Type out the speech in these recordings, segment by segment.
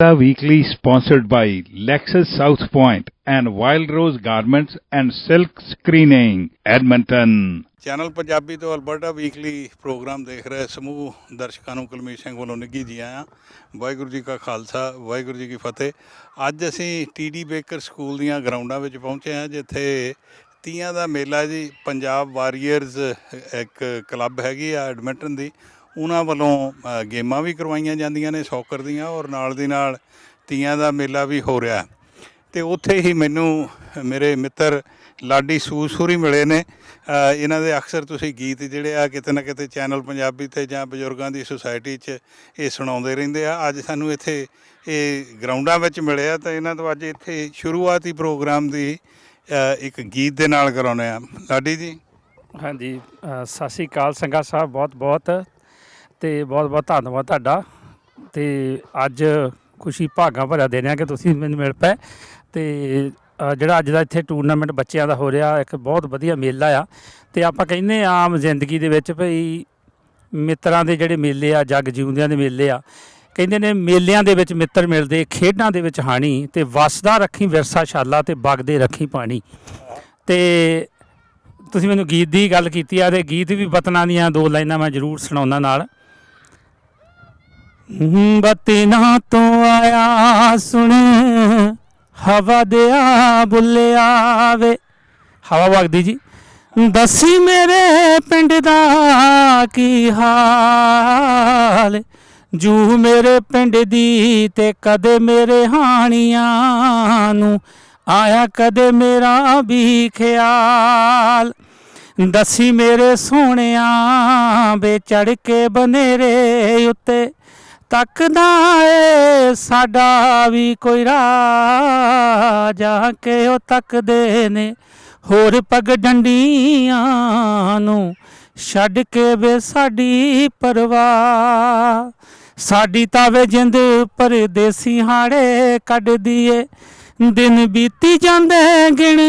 Weekly sponsored by Lexus South Point and Wild Rose Garments and Silk Screening, Edmonton. Channel Punjabi ਤੋਂ Alberta weekly programme ਦੇਖ ਰਹੇ ਸਮੂਹ ਦਰਸ਼ਕਾਂ ਨੂੰ ਕੁਲਮੀਤ ਸਿੰਘ ਵੱਲੋਂ ਨਿੱਘੀ ਜੀ ਆਇਆਂ। ਵਾਹਿਗੁਰੂ ਜੀ ਕਾ ਖਾਲਸਾ ਵਾਹਿਗੁਰੂ ਜੀ ਕੀ ਫਤਿਹ। ਅੱਜ ਅਸੀਂ ਟੀਡੀ ਬੇਕਰ ਸਕੂਲ ਦੀਆਂ ਗਰਾਊਂਡਾਂ ਵਿੱਚ ਪਹੁੰਚੇ ਹਾਂ ਜਿੱਥੇ ਤੀਆਂ ਦਾ ਮੇਲਾ ਜੀ ਪੰਜਾਬ ਵਾਰੀਅਰਸ ਇੱਕ ਕਲੱਬ ਹੈਗੀ ਆ ਐਡਮਿੰਟਨ ਦੀ। ਉਹਨਾਂ ਵੱਲੋਂ ਅ, ਗੇਮਾਂ ਵੀ ਕਰਵਾਈਆਂ ਜਾਂਦੀਆਂ ਨੇ ਸੌਕਰ ਦੀਆਂ ਔਰ ਨਾਲ ਦੀ ਨਾਲ ਤੀਆਂ ਦਾ ਮੇਲਾ ਵੀ ਹੋ ਰਿਹਾ। ਤੇ ਉੱਥੇ ਹੀ ਮੈਨੂੰ ਮੇਰੇ ਮਿੱਤਰ ਲਾਡੀ ਸੂਸੂਰੀ ਮਿਲੇ ਨੇ। ਅ, ਇਹਨਾਂ ਦੇ ਅਕਸਰ ਤੁਸੀਂ ਗੀਤ ਜਿਹੜੇ ਆ ਕਿਤੇ ਨਾ ਕਿਤੇ ਚੈਨਲ ਪੰਜਾਬੀ ਤੇ ਜਾਂ ਬਜ਼ੁਰਗਾਂ ਦੀ ਸੁਸਾਇਟੀ 'ਚ ਇਹ ਸੁਣਾਉਂਦੇ ਰਹਿੰਦੇ ਆ। ਅੱਜ ਸਾਨੂੰ ਇੱਥੇ ਇਹ ਗਰਾਊਂਡਾਂ ਵਿੱਚ ਮਿਲਿਆ ਤਾਂ ਇਹਨਾਂ ਤੋਂ ਅੱਜ ਇੱਥੇ ਸ਼ੁਰੂਆਤੀ ਪ੍ਰੋਗਰਾਮ ਦੀ ਅ, ਇੱਕ ਗੀਤ ਦੇ ਨਾਲ ਕਰਾਉਨੇ ਆ। ਲਾਡੀ ਜੀ। ਹਾਂਜੀ ਅ, ਸਤਿ ਸ਼੍ਰੀ ਅਕਾਲ ਸੰਗਾ ਸਾਹਿਬ ਬਹੁਤ ਬਹੁਤ ਤੇ ਬਹੁਤ ਬਹੁਤ ਧੰਨਵਾਦ ਤੁਹਾਡਾ। ਤੇ ਅੱਜ ਖੁਸ਼ੀ ਭਾਗਾਂ ਭਰਿਆ ਦੇ ਰਿਹਾ ਕਿ ਤੁਸੀਂ ਮੈਨੂੰ ਮਿਲ ਪਏ। ਤੇ ਅ, ਜਿਹੜਾ ਅੱਜ ਦਾ ਇੱਥੇ ਟੂਰਨਾਮੈਂਟ ਬੱਚਿਆਂ ਦਾ ਹੋ ਰਿਹਾ ਇੱਕ ਬਹੁਤ ਵਧੀਆ ਮੇਲਾ ਆ। ਤੇ ਆਪਾਂ ਕਹਿੰਦੇ ਆ ਆਮ ਜ਼ਿੰਦਗੀ ਦੇ ਵਿੱਚ ਭਈ ਮਿੱਤਰਾਂ ਦੇ ਜਿਹੜੇ ਮੇਲੇ ਆ ਜਗ ਜਿਉਂਦਿਆਂ ਦੇ ਮੇਲੇ ਆ ਕਹਿੰਦੇ ਨੇ ਮੇਲਿਆਂ ਦੇ ਵਿੱਚ ਮਿੱਤਰ ਮਿਲਦੇ ਖੇਡਾਂ ਦੇ ਵਿੱਚ ਹਾਣੀ ਤੇ ਵਸਦਾ ਰੱਖੀ ਵਿਰਸਾ ਛਾਲਾ ਤੇ ਵਗਦੇ ਰੱਖੀ ਪਾਣੀ। ਤੇ ਤੁਸੀਂ ਮੈਨੂੰ ਗੀਤ ਦੀ ਗੱਲ ਕੀਤੀ ਆ ਤੇ ਗੀਤ ਵੀ ਵਤਨਾਂ ਦੀਆਂ ਦੋ ਲਾਈਨਾਂ ਮੈਂ ਜ਼ਰੂਰ ਸੁਣਾਉਣਾ ਨਾਲ। ਬਤਨਾਂ ਤੋਂ ਆਇਆ ਸੁਣ, ਹਵਾ ਦਿਆ ਬੁੱਲਿਆ ਵੇ ਹਵਾ ਵਗਦੀ ਜੀ। ਦੱਸੀ ਮੇਰੇ ਪਿੰਡ ਦਾ ਕੀ ਹਾਲ? ਜੂ ਮੇਰੇ ਪਿੰਡ ਦੀ ਤੇ ਕਦੇ ਮੇਰੇ ਹਾਣੀਆਂ ਨੂੰ, ਆਇਆ ਕਦੇ ਮੇਰਾ ਵੀ ਖਿਆਲ। ਦੱਸੀ ਮੇਰੇ ਸੋਹਣਿਆਂ ਵੇ ਚੜ ਕੇ ਬਨੇਰੇ ਉੱਤੇ ਤੱਕਦਾ ਏ ਸਾਡਾ ਵੀ ਕੋਈ ਰਾਜਾ। ਕੇ ਉਹ ਤੱਕਦੇ ਨੇ? ਹੋਰ ਪਗ ਡੰਡੀਆਂ ਨੂੰ ਛੱਡ ਕੇ ਵੇ ਸਾਡੀ ਪਰਵਾਹ। ਸਾਡੀ ਤਾਂ ਵੇ ਜਿੰਦ ਪਰਦੇਸੀ ਹਾੜੇ ਕੱਢਦੀ ਏ ਦਿਨ ਬੀਤੀ ਜਾਂਦੇ ਗਿਣ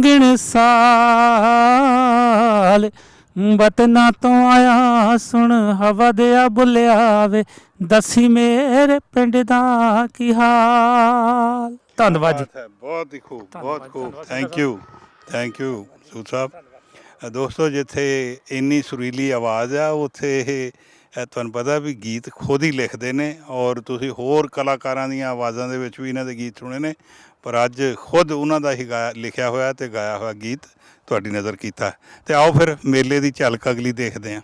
ਗਿਣ ਸਾਲ। ਬਤਨਾ ਤੋਂ ਆਇਆ ਸੁਣ ਹਵਾ ਦੇ ਆ ਬੁੱਲਿਆ ਵੇ ਦੱਸੀ ਮੇਰੇ ਪਿੰਡ ਦਾ ਕੀ ਹਾਲ? ਧੰਨਵਾਦ ਜੀ। ਬਾਤ ਹੈ, ਬਹੁਤ ਹੀ ਖੂਬ ਬਹੁਤ ਖੂਬ। Thank you thank you Sood Sahib. ਦੋਸਤੋ ਜਿੱਥੇ ਇੰਨੀ ਸੁਰੀਲੀ ਆਵਾਜ਼ ਆ ਉੱਥੇ ਇਹ ਤੁਹਾਨੂੰ ਪਤਾ ਵੀ ਗੀਤ ਖੁਦ ਹੀ ਲਿਖਦੇ ਨੇ ਔਰ ਤੁਸੀਂ ਹੋਰ ਕਲਾਕਾਰਾਂ ਦੀਆਂ ਆਵਾਜ਼ਾਂ ਦੇ ਵਿੱਚ ਵੀ ਇਹਨਾਂ ਦੇ ਗੀਤ ਸੁਣੇ ਨੇ ਪਰ ਅੱਜ ਖੁਦ ਉਹਨਾਂ ਦਾ ਹੀ ਗਾਇਆ ਲਿਖਿਆ ਹੋਇਆ ਤੇ ਗਾਇਆ ਹੋਇਆ ਗੀਤ। ਤੁਹਾਡੀ ਨਜ਼ਰ ਕੀਤਾ। ਤੇ ਆਓ ਫਿਰ ਮੇਲੇ ਦੀ ਝਲਕ ਅਗਲੀ ਦੇਖਦੇ ਹਾਂ।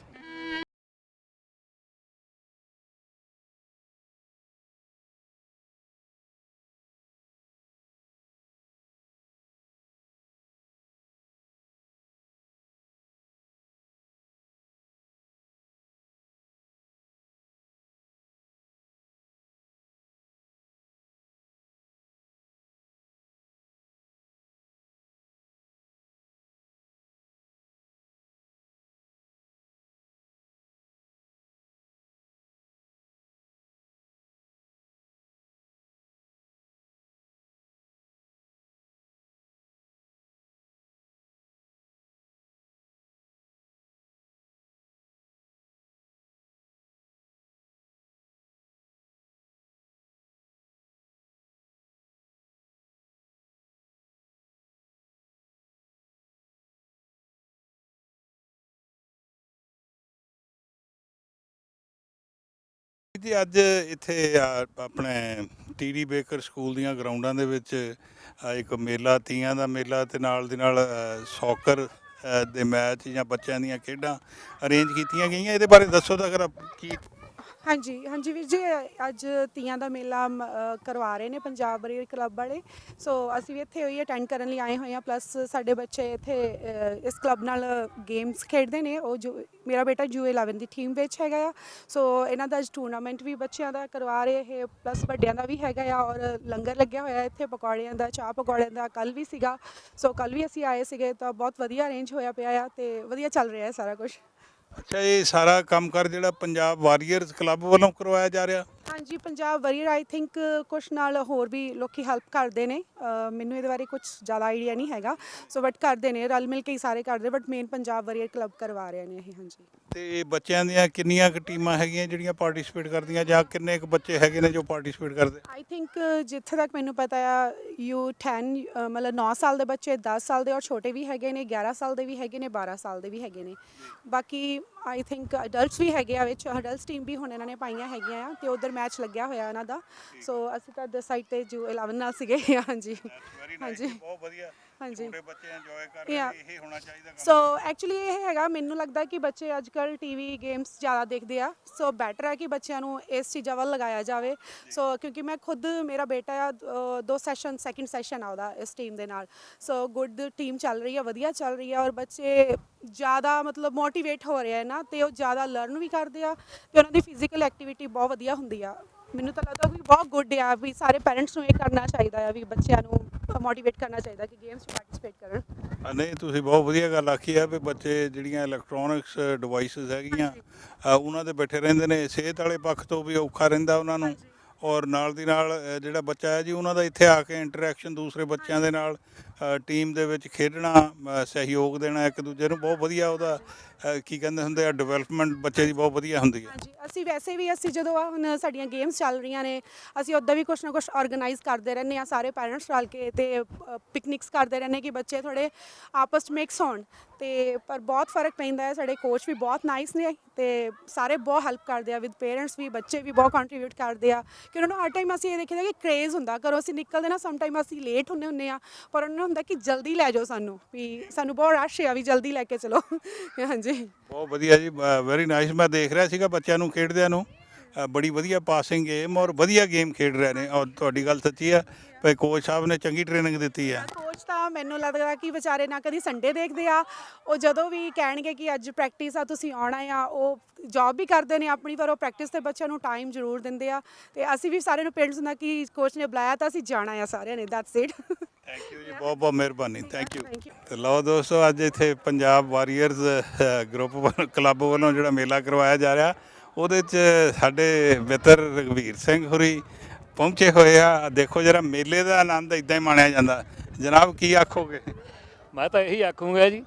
ਜੀ ਅੱਜ ਇੱਥੇ ਆ, ਆਪਣੇ ਟੀਡੀ ਬੇਕਰ ਸਕੂਲ ਦੀਆਂ ਗਰਾਊਂਡਾਂ ਦੇ ਵਿੱਚ ਆ, ਇੱਕ ਮੇਲਾ ਤੀਆਂ ਦਾ ਮੇਲਾ ਤੇ ਨਾਲ ਦੀ ਨਾਲ ਅ, ਸੌਕਰ ਦੇ ਮੈਚ ਜਾਂ ਬੱਚਿਆਂ ਦੀਆਂ ਖੇਡਾਂ ਅਰੇਂਜ ਕੀਤੀਆਂ ਗਈਆਂ। ਇਹਦੇ ਬਾਰੇ ਦੱਸੋ ਤਾਂ ਅਗਰ ਕੀ ਹਾਂਜੀ ਹਾਂਜੀ ਵੀਰ ਜੀ ਅੱਜ ਤੀਆਂ ਦਾ ਮੇਲਾ ਮ, ਅ, ਕਰਵਾ ਰਹੇ ਨੇ ਪੰਜਾਬ ਬਰੀ ਕਲੱਬ ਵਾਲੇ। ਸੋ ਅਸੀਂ ਵੀ ਇੱਥੇ ਉਹੀ ਅਟੈਂਡ ਕਰਨ ਲਈ ਆਏ ਹੋਏ ਹਾਂ ਪਲੱਸ ਸਾਡੇ ਬੱਚੇ ਇੱਥੇ ਅ, ਇਸ ਕਲੱਬ ਨਾਲ ਗੇਮਸ ਖੇਡਦੇ ਨੇ। ਉਹ ਜੋ ਮੇਰਾ ਬੇਟਾ ਜੂ 11 ਦੀ ਟੀਮ ਵਿੱਚ ਹੈਗਾ ਆ। ਸੋ ਇਹਨਾਂ ਦਾ ਅੱਜ ਟੂਰਨਾਮੈਂਟ ਵੀ ਬੱਚਿਆਂ ਦਾ ਕਰਵਾ ਰਹੇ ਇਹ ਪਲੱਸ ਵੱਡਿਆਂ ਦਾ ਵੀ ਹੈਗਾ ਆ ਔਰ ਲੰਗਰ ਲੱਗਿਆ ਹੋਇਆ ਇੱਥੇ ਪਕੌੜਿਆਂ ਦਾ ਚਾਹ ਪਕੌੜਿਆਂ ਦਾ ਕੱਲ ਵੀ ਸੀਗਾ। ਸੋ ਕੱਲ ਵੀ ਅਸੀਂ ਆਏ ਸੀਗੇ ਤਾਂ ਬਹੁਤ ਵਧੀਆ ਅਰੇਂਜ ਹੋਇਆ ਪਿਆ ਆ ਤੇ ਵਧੀਆ ਚੱਲ ਰਿਹਾ ਹੈ ਸਾਰਾ ਕੁਝ ਅੱਛਾ ਇਹ ਸਾਰਾ ਕੰਮ ਕਰ ਜਿਹੜਾ ਪੰਜਾਬ ਵਾਰੀਅਰਸ ਕਲੱਬ ਵੱਲੋਂ ਕਰਵਾਇਆ ਜਾ ਰਿਹਾ? ਹਾਂਜੀ ਪੰਜਾਬ ਵਰੀਅਰ ਆਈ ਥਿੰਕ ਕੁਛ ਨਾਲ ਹੋਰ ਵੀ ਲੋਕੀ ਹੈਲਪ ਕਰਦੇ ਨੇ। ਅਹ ਮੈਨੂੰ ਇਹਦੇ ਬਾਰੇ ਕੁਝ ਜ਼ਿਆਦਾ ਆਈਡੀਆ ਨਹੀਂ ਹੈਗਾ। ਸੋ ਬਟ ਕਰਦੇ ਨੇ ਰਲ ਮਿਲ ਕੇ ਹੀ ਸਾਰੇ ਕਰਦੇ but main Punjab warrior club ਕਰਵਾ ਰਹੇ ਨੇ ਇਹ ਹਾਂਜੀ। ਤੇ ਬੱਚਿਆਂ ਦੀਆਂ ਕਿੰਨੀਆਂ ਕੁ ਟੀਮਾਂ ਹੈਗੀਆਂ ਜਿਹੜੀਆਂ ਪਾਰਟਿਸਿਪੇਟ ਕਰਦੀਆਂ ਜਾਂ ਕਿੰਨੇ ਕੁ ਬੱਚੇ ਹੈਗੇ ਨੇ ਜੋ ਪਾਰਟਿਸਿਪੇਟ ਕਰਦੇ? ਆਈ ਥਿੰਕ ਜਿੱਥੇ ਤੱਕ ਮੈਨੂੰ ਪਤਾ ਆ ਯੂ 10 ਅ, ਮਤਲਬ 9 ਸਾਲ ਦੇ ਬੱਚੇ 10 ਸਾਲ ਦੇ ਔਰ ਛੋਟੇ ਵੀ ਹੈਗੇ ਨੇ 11 ਸਾਲ ਦੇ ਵੀ ਹੈਗੇ ਨੇ 12 ਸਾਲ ਦੇ ਵੀ ਹੈਗੇ ਨੇ। ਬਾਕੀ ਆਈ ਥਿੰਕ ਅਡਲਟਸ ਵੀ ਹੈਗੇ ਆ ਵਿੱਚ ਅਡਲਟਸ ਟੀਮ ਵੀ ਹੁਣ ਇਹਨਾਂ ਨੇ ਪਾਈਆਂ ਹੈਗੀਆਂ ਆ ਤੇ ਉਧਰ ਮੈਚ ਲੱਗਿਆ ਹੋਇਆ ਇਹਨਾਂ ਦਾ। ਸੋ ਅਸੀਂ ਤਾਂ ਦ ਸਾਈਡ ਤੇ ਜੋ 11 ਨਾਲ ਸੀਗੇ। ਹਾਂਜੀ। ਹਾਂਜੀ। ਬਹੁਤ ਵਧੀਆ। ਹਾਂਜੀ। ਛੋਟੇ ਬੱਚੇ ਇੰਜੋਏ ਕਰ Yeah. ਰਹੇ ਨੇ ਇਹ ਹੋਣਾ ਚਾਹੀਦਾ ਕੰਮ। ਸੋ ਐਕਚੁਅਲੀ ਇਹ ਹੈਗਾ ਮੈਨੂੰ ਲੱਗਦਾ ਕਿ ਬੱਚੇ ਅੱਜ ਕੱਲ ਟੀਵੀ ਗੇਮਸ ਜ਼ਿਆਦਾ ਦੇਖਦੇ ਆ। ਸੋ ਬੈਟਰ ਹੈ ਕਿ ਬੱਚਿਆਂ ਨੂੰ ਇਸ ਚੀਜ਼ਾਂ ਵੱਲ ਲਗਾਇਆ ਜਾਵੇ। ਸੋ ਕਿਉਂਕਿ ਮੈਂ ਖੁਦ ਮੇਰਾ ਬੇਟਾ ਆ ਅ, ਦੋ ਸੈਸ਼ਨ ਸੈਕਿੰਡ ਸੈਸ਼ਨ ਆ ਉਹਦਾ ਇਸ ਟੀਮ ਦੇ ਨਾਲ। ਸੋ ਗੁੱਡ ਟੀਮ ਚੱਲ ਰਹੀ ਹੈ ਵਧੀਆ ਚੱਲ ਰਹੀ ਹੈ ਔਰ ਬੱਚੇ ਜ਼ਿਆਦਾ ਮਤਲਬ ਮੋਟੀਵੇਟ ਹੋ ਰਹੇ ਆ ਨਾ ਤੇ ਉਹ ਜ਼ਿਆਦਾ ਲਰਨ ਵੀ ਕਰਦੇ ਆ ਤੇ ਉਹਨਾਂ ਦੀ ਫਿਜ਼ੀਕਲ ਐਕਟੀਵਿਟੀ ਬਹੁਤ ਵਧੀਆ ਹੁੰਦੀ ਆ। ਮੈਨੂੰ ਤਾਂ ਲੱਗਦਾ ਕਿ ਬਹੁਤ ਗੁੱਡ ਆ ਵੀ ਸਾਰੇ ਪੈਰੈਂਟਸ ਨੂੰ ਇਹ ਕਰਨਾ ਚਾਹੀਦਾ ਆ ਵੀ ਬੱਚਿਆਂ ਨੂੰ ਮੋਟੀਵੇਟ ਕਰਨਾ ਚਾਹੀਦਾ ਕਿ ਗੇਮਸ 'ਚ ਪਾਰਟਿਸਿਪੇਟ ਕਰਨ। ਨਹੀਂ ਤੁਸੀਂ ਬਹੁਤ ਵਧੀਆ ਗੱਲ ਆਖੀ ਆ ਵੀ ਬੱਚੇ ਜਿਹੜੀਆਂ ਇਲੈਕਟ੍ਰੋਨਿਕਸ ਡਿਵਾਈਸਸ ਹੈਗੀਆਂ ਉਹਨਾਂ ਤੇ ਬੈਠੇ ਰਹਿੰਦੇ ਨੇ ਸਿਹਤ ਵਾਲੇ ਪੱਖ ਤੋਂ ਵੀ ਔਖਾ ਰਹਿੰਦਾ ਉਹਨਾਂ ਨੂੰ। ਔਰ ਨਾਲ ਦੀ ਨਾਲ ਜਿਹੜਾ ਬੱਚਾ ਹੈ ਜੀ ਉਹਨਾਂ ਦਾ ਇੱਥੇ ਆ ਕੇ ਇੰਟਰੈਕਸ਼ਨ ਦੂਸਰੇ ਬੱਚਿਆਂ ਦੇ ਨਾਲ ਟੀਮ ਦੇ ਵਿੱਚ ਖੇਡਣਾ ਸਹਿਯੋਗ ਦੇਣਾ ਇੱਕ ਦੂਜੇ ਨੂੰ ਬਹੁਤ ਵਧੀਆ ਉਹਦਾ ਕੀ ਕਹਿੰਦੇ ਹੁੰਦੇ ਆ ਡਿਵੈਲਪਮੈਂਟ ਬੱਚੇ ਦੀ ਬਹੁਤ ਵਧੀਆ ਹੁੰਦੀ ਹੈ। ਹਾਂਜੀ, ਅਸੀਂ ਵੈਸੇ ਵੀ ਅਸੀਂ ਜਦੋਂ ਆਹ ਹੁਣ ਸਾਡੀਆਂ ਗੇਮਸ ਚੱਲ ਰਹੀਆਂ ਨੇ, ਅਸੀਂ ਉੱਦਾਂ ਵੀ ਕੁਛ ਨਾ ਕੁਛ ਆਰਗੇਨਾਈਜ਼ ਕਰਦੇ ਰਹਿੰਦੇ ਆ ਸਾਰੇ ਪੈਰੈਂਟਸ ਰਲ ਕੇ ਤੇ ਪਿਕਨਿਕਸ ਕਰਦੇ ਰਹਿੰਦੇ ਕਿ ਬੱਚੇ ਥੋੜੇ ਆਪਸ 'ਚ ਮਿਕਸ ਹੋਣ। ਤੇ ਪਰ ਬਹੁਤ ਫ਼ਰਕ ਪੈਂਦਾ ਹੈ, ਸਾਡੇ ਕੋਚ ਵੀ ਬਹੁਤ ਨਾਈਸ ਨੇ ਤੇ ਸਾਰੇ ਬਹੁਤ ਹੈਲਪ ਕਰਦੇ ਆ ਵਿਦ ਪੇਰੈਂਟਸ ਵੀ, ਬੱਚੇ ਵੀ ਬਹੁਤ ਕੰਟਰੀਬਿਊਟ ਕਰਦੇ ਆ। ਕਿ ਉਹਨਾਂ ਨੂੰ ਹਰ ਟਾਈਮ ਅਸੀਂ ਇਹ ਦੇਖੀਦਾ ਕਿ ਕ੍ਰੇਜ਼ ਹੁੰਦਾ, ਘਰੋਂ ਅਸੀਂ ਨਿਕਲਦੇ ਨਾ ਸਮ ਟਾਈਮ ਅਸੀਂ ਲੇਟ ਹੁੰਨੇ ਹੁੰਨੇ ਆ ਪਰ ਉਹਨਾਂ ਨੂੰ ਹੁੰਦਾ ਕਿ ਜਲਦੀ ਲੈ ਜਾਓ ਸਾਨੂੰ ਵੀ ਸਾਨੂੰ ਬਹੁਤ ਰਸ਼ ਆ ਵੀ ਜਲਦੀ ਲੈ ਕੇ ਚਲੋ। ਹਾਂਜੀ। ਬਹੁਤ ਵਧੀਆ ਜੀ ਵੈਰੀ ਨਾਈਸ ਮੈਂ ਦੇਖ ਰਿਹਾ ਸੀਗਾ ਬੱਚਿਆਂ ਨੂੰ ਖੇਡਦਿਆਂ ਨੂੰ। ਅ, ਬੜੀ ਵਧੀਆ ਪਾਸਿੰਗ ਗੇਮ ਔਰ ਵਧੀਆ ਗੇਮ ਖੇਡ ਰਹੇ ਨੇ। ਔਰ ਤੁਹਾਡੀ ਗੱਲ ਸੱਚੀ ਆ ਭਈ ਕੋਚ ਸਾਹਿਬ ਨੇ ਚੰਗੀ ਟ੍ਰੇਨਿੰਗ ਦਿੱਤੀ ਹੈ ਕੋਚ ਤਾਂ ਮੈਨੂੰ ਲੱਗਦਾ ਕਿ ਵਿਚਾਰੇ ਨਾ ਕਦੀ ਸੰਡੇ ਦੇਖਦੇ ਆ। ਉਹ ਜਦੋਂ ਵੀ ਕਹਿਣਗੇ ਕਿ ਅੱਜ ਪ੍ਰੈਕਟਿਸ ਆ ਤੁਸੀਂ ਆਉਣਾ ਆ ਉਹ ਜੌਬ ਵੀ ਕਰਦੇ ਨੇ ਆਪਣੀ ਪਰ ਉਹ ਪ੍ਰੈਕਟਿਸ ਤੇ ਬੱਚਿਆਂ ਨੂੰ ਟਾਈਮ ਜ਼ਰੂਰ ਦਿੰਦੇ ਆ। ਤੇ ਅਸੀਂ ਵੀ ਸਾਰੇ ਨੂੰ ਪੇਰੈਂਟਸ ਹੁੰਦਾ ਕਿ ਕੋਚ ਨੇ ਬੁਲਾਇਆ ਤਾਂ ਅਸੀਂ ਜਾਣਾ ਆ ਸਾਰਿਆਂ ਨੇ ਦੈਟਸ ਇਟ ਥੈਂਕ ਯੂ ਜੀ ਬਹੁਤ ਬਹੁਤ ਮਿਹਰਬਾਨੀ ਥੈਂਕ ਯੂ Thank you. ਤੇ ਲਓ ਦੋਸਤੋ ਅੱਜ ਇੱਥੇ ਪੰਜਾਬ ਵਾਰੀਅਰਸ ਗਰੁੱਪ ਵੱਲੋਂ ਕਲੱਬ ਵੱਲੋਂ ਜਿਹੜਾ ਮੇਲਾ ਕਰਵਾਇਆ ਜਾ ਰਿਹਾ ਉਹਦੇ 'ਚ ਸਾਡੇ ਮਿੱਤਰ ਰਗਵੀਰ ਸਿੰਘ ਹੁਰੀ ਪਹੁੰਚੇ ਹੋਏ ਆ। ਦੇਖੋ ਜਰਾ ਮੇਲੇ ਦਾ ਆਨੰਦ ਇਦਾਂ ਹੀ ਮਾਣਿਆ ਜਾਂਦਾ। ਜਨਾਬ ਕੀ ਆਖੋਗੇ? ਮੈਂ ਤਾਂ ਇਹੀ ਆਖੂੰਗਾ ਜੀ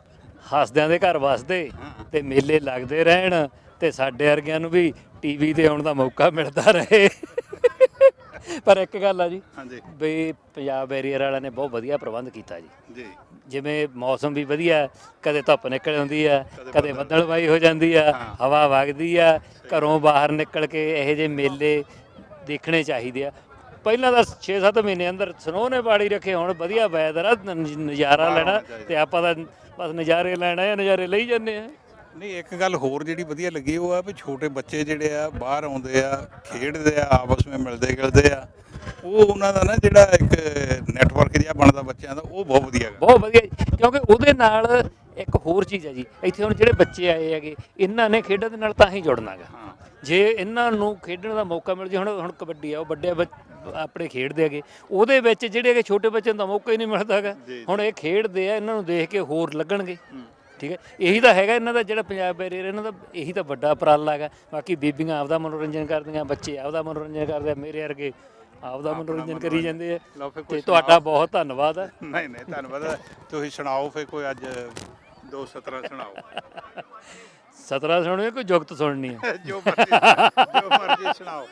ਹੱਸਦਿਆਂ ਦੇ ਘਰ ਵਸਦੇ ਤੇ ਮੇਲੇ ਲੱਗਦੇ ਰਹਿਣ ਤੇ ਸਾਡੇ ਵਰਗਿਆਂ ਨੂੰ ਵੀ ਟੀਵੀ ਤੇ ਆਉਣ ਦਾ ਮੌਕਾ ਮਿਲਦਾ ਰਹੇ। ਪਰ ਇੱਕ ਗੱਲ ਆ ਜੀ ਹਾਂਜੀ। ਵੀ ਪੰਜਾਬ ਬੈਰੀਅਰ ਵਾਲਿਆਂ ਨੇ ਬਹੁਤ ਵਧੀਆ ਪ੍ਰਬੰਧ ਕੀਤਾ ਜੀ। ਜੀ। ਜਿਵੇਂ ਮੌਸਮ ਵੀ ਵਧੀਆ ਹੈ, ਕਦੇ ਧੁੱਪ ਨਿਕਲ ਆਉਂਦੀ ਆ ਕਦੇ ਬੱਦਲਵਾਈ ਹੋ ਜਾਂਦੀ ਆ ਹਵਾ ਵਗਦੀ ਆ ਘਰੋਂ ਬਾਹਰ ਨਿਕਲ ਕੇ ਇਹੋ ਜਿਹੇ ਮੇਲੇ ਦੇਖਣੇ ਚਾਹੀਦੇ ਆ। ਪਹਿਲਾਂ ਤਾਂ 6-7 ਮਹੀਨੇ ਅੰਦਰ ਸਨੋ ਨੇ ਬਾੜੀ ਰੱਖੇ ਹੁਣ ਵਧੀਆ ਵੈਦਰ ਆ ਨਜ਼ਾਰਾ ਲੈਣਾ ਤੇ ਆਪਾਂ ਤਾਂ ਬਸ ਨਜ਼ਾਰੇ ਲੈਣਾ ਆ ਨਜ਼ਾਰੇ ਲਈ ਜਾਂਦੇ ਆ। ਨਹੀਂ ਇੱਕ ਗੱਲ ਹੋਰ ਜਿਹੜੀ ਵਧੀਆ ਲੱਗੀ ਉਹ ਆ ਵੀ ਛੋਟੇ ਬੱਚੇ ਜਿਹੜੇ ਆ ਬਾਹਰ ਆਉਂਦੇ ਆ ਖੇਡਦੇ ਆ ਆਪਸ ਵਿੱਚ ਮਿਲਦੇ ਗਿਲਦੇ ਆ ਉਹ ਉਹਨਾਂ ਦਾ ਨਾ ਜਿਹੜਾ ਇੱਕ ਨੈਟਵਰਕ ਜਿਹਾ ਬਣਦਾ ਬੱਚਿਆਂ ਦਾ ਉਹ ਬਹੁਤ ਵਧੀਆ ਗਾ ਬਹੁਤ ਵਧੀਆ ਜੀ, ਕਿਉਂਕਿ ਉਹਦੇ ਨਾਲ ਇੱਕ ਹੋਰ ਚੀਜ਼ ਹੈ ਜੀ ਇੱਥੇ ਹੁਣ ਜਿਹੜੇ ਬੱਚੇ ਆਏ ਹੈਗੇ ਇਹਨਾਂ ਨੇ ਖੇਡਾਂ ਦੇ ਨਾਲ ਤਾਂ ਹੀ ਜੁੜਨਾਗਾ ਹਾਂ। ਜੇ ਇਹਨਾਂ ਨੂੰ ਖੇਡਣ ਦਾ ਮੌਕਾ ਮਿਲ ਜੇ ਹੁਣ ਹੁਣ ਕਬੱਡੀ ਆ ਉਹ ਵੱਡੇ ਬੱਚ- ਆਪਣੇ ਖੇਡਦੇ ਹੈਗੇ ਉਹਦੇ ਵਿੱਚ ਜਿਹੜੇ ਹੈਗੇ ਛੋਟੇ ਬੱਚਿਆਂ ਨੂੰ ਤਾਂ ਮੌਕਾ ਹੀ ਨਹੀਂ ਮਿਲਦਾਗਾ ਹੁਣ ਇਹ ਖੇਡਦੇ ਆ ਇਹਨਾਂ ਨੂੰ ਦੇਖ ਕੇ ਹੋਰ ਲੱਗਣਗੇ। ਠੀਕ ਹੈ? ਇਹੀ ਤਾਂ ਹੈਗਾ ਇਹਨਾਂ ਦਾ ਜਿਹੜਾ ਪੰਜਾਬ ਬੈਰੀਅਰ ਇਹਨਾਂ ਦਾ ਇਹੀ ਤਾਂ ਵੱਡਾ ਉਪਰਾਲਾ ਹੈਗਾ। ਬਾਕੀ ਬੀਬੀਆਂ ਆਪਦਾ ਮਨੋਰੰਜਨ ਕਰਦੀਆਂ ਬੱਚੇ ਆਪਦਾ ਮਨੋਰੰਜਨ ਕਰਦੇ ਆ ਮੇਰੇ ਵਰਗੇ ਆਪਦਾ ਮਨੋਰੰਜਨ ਕਰੀ ਜਾਂਦੇ ਆ। ਫਿਰ ਤੇ ਤੁਹਾਡਾ ਬਹੁਤ ਧੰਨਵਾਦ ਹੈ ਨਹੀਂ ਨਹੀਂ ਧੰਨਵਾਦ ਤੁਸੀਂ ਸੁਣਾਓ ਫਿਰ ਕੋਈ ਅੱਜ ਦੋ ਸਤਰਾ ਸੁਣਾਓ। ਸਤਰਾ ਸੁਣਨੀ ਕੋਈ ਜੁਗਤ ਸੁਣਨੀ ਹੈ ਜੋ ਮਰਜ਼ੀ ਜੋ ਮਰਜ਼ੀ ਸੁਣਾਓ।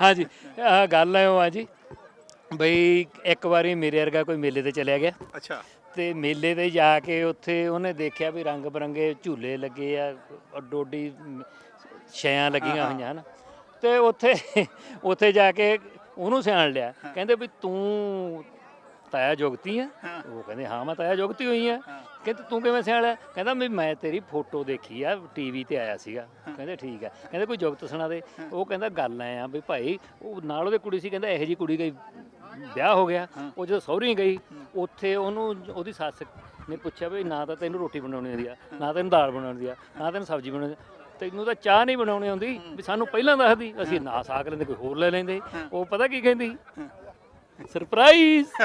ਹਾਂਜੀ ਆਹ ਗੱਲ ਹੈ ਉਹ ਆ ਜੀ। ਬਈ ਇੱਕ ਵਾਰੀ ਮੇਰੇ ਵਰਗਾ ਕੋਈ ਮੇਲੇ ਤੇ ਚਲਿਆ ਗਿਆ। ਅੱਛਾ। ਤੇ ਮੇਲੇ ਤੇ ਜਾ ਕੇ ਉੱਥੇ ਉਹਨੇ ਦੇਖਿਆ ਵੀ ਰੰਗ ਬਰੰਗੇ ਝੂਲੇ ਲੱਗੇ ਆ ਡੋਡੀ ਛਿਆਂ ਲੱਗੀਆਂ ਹੋਈਆਂ ਹਨ। ਤੇ ਉੱਥੇ ਉੱਥੇ ਜਾ ਕੇ ਉਹਨੂੰ ਸਿਆਣ ਲਿਆ। ਕਹਿੰਦੇ ਵੀ ਤੂੰ ਤਾਇਆ ਜੁਗਤੀ ਆ। ਉਹ ਕਹਿੰਦੇ ਹਾਂ ਮੈਂ ਤਾਇਆ ਜੁਗਤੀ ਹੋਈ ਆ। ਕਹਿੰਦੇ ਤੂੰ ਕਿਵੇਂ ਸਿਆਣ ਲਿਆ? ਕਹਿੰਦਾ ਵੀ ਮੈਂ ਤੇਰੀ ਫੋਟੋ ਦੇਖੀ ਆ ਟੀਵੀ ਤੇ ਆਇਆ ਸੀਗਾ। ਕਹਿੰਦੇ ਠੀਕ ਆ। ਕਹਿੰਦੇ ਕੋਈ ਜੁਗਤ ਸੁਣਾ ਦੇ। ਉਹ ਕਹਿੰਦਾ ਗੱਲ ਐ ਆ ਵੀ ਭਾਈ ਉਹ ਨਾਲ ਉਹਦੇ ਕੁੜੀ ਸੀ ਕਹਿੰਦਾ ਇਹੋ ਜੀ ਕੁੜੀ ਗਈ ਵਿਆਹ ਹੋ ਗਿਆ ਉਹ ਜਦੋਂ ਸਹੁਰੀ ਗਈ ਉੱਥੇ ਉਹਨੂੰ ਉਹਦੀ ਸੱਸ ਨੇ ਪੁੱਛਿਆ ਵੀ ਨਾ ਤਾਂ ਤੈਨੂੰ ਰੋਟੀ ਬਣਾਉਣੀ ਆਉਂਦੀ ਆ ਨਾ ਤੈਨੂੰ ਦਾਲ ਬਣਾਉਣੀ ਆ ਨਾ ਤੈਨੂੰ ਸਬਜ਼ੀ ਬਣਾਉਣੀ ਤੈਨੂੰ ਤਾਂ ਚਾਹ ਨਹੀਂ ਬਣਾਉਣੀ ਆਉਂਦੀ ਵੀ ਸਾਨੂੰ ਪਹਿਲਾਂ ਦੱਸਦੀ ਅਸੀਂ ਨਾ ਸਾਕ ਲੈਂਦੇ ਕੋਈ ਹੋਰ ਲੈ ਲੈਂਦੇ ਉਹ ਪਤਾ ਕੀ ਕਹਿੰਦੀ? ਸਰਪ੍ਰਾਈਜ਼